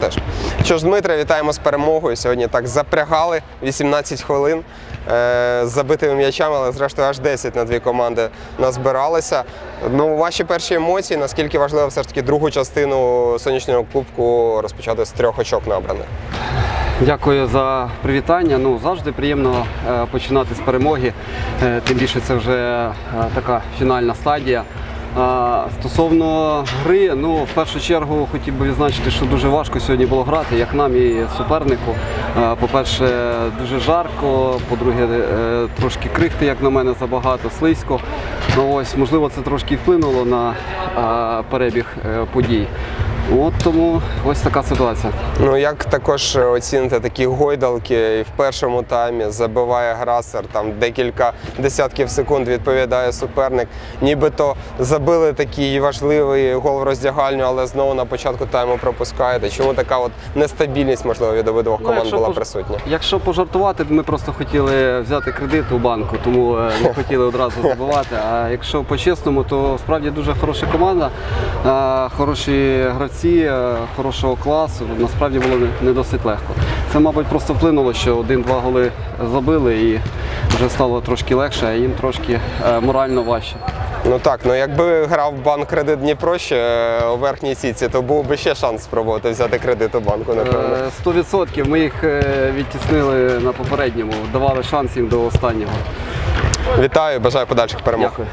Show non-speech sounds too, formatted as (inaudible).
Теж. Що ж, Дмитре, вітаємо з перемогою. Сьогодні так запрягали 18 хвилин е, з забитими м'ячами, але зрештою аж 10 на дві команди назбиралися. Ну, ваші перші емоції, наскільки важливо все ж таки другу частину сонячного кубку розпочати з трьох очок набраних? Дякую за привітання. Ну завжди приємно е, починати з перемоги. Е, тим більше це вже е, така фінальна стадія. Стосовно гри, ну в першу чергу хотів би відзначити, що дуже важко сьогодні було грати, як нам і супернику. По-перше, дуже жарко, по-друге, е, трошки крихти, як на мене, забагато, слизько. Ну, ось, можливо, це трошки вплинуло на перебіг е, подій. От тому ось така ситуація. Ну як також оціните такі гойдалки і в першому таймі забиває грасер, там декілька десятків секунд відповідає суперник. Нібито забили такий важливий гол в роздягальню, але знову на початку тайму пропускаєте. Чому така от нестабільність, можливо, від обидвох команд якщо була пож- присутня? Якщо пожартувати, ми просто хотіли взяти кредит у банку, тому е, не (laughs) хотіли одразу забивати. А якщо по-чесному, то справді дуже хороша команда, е, хороші гравці, е, хорошого класу. Насправді було не- досить легко. Це, мабуть, просто вплинуло, що один-два голи забили і вже стало трошки легше, а їм трошки е, морально важче. Ну так, ну якби грав банк кредит Дніпро ще е, у верхній сітці, то був би ще шанс спробувати взяти кредит у банку, напевно. Е, 100% ми їх відтіснили на попередньому, давали шанс їм до останнього. Вітаю, бажаю подальших перемог. Дякую.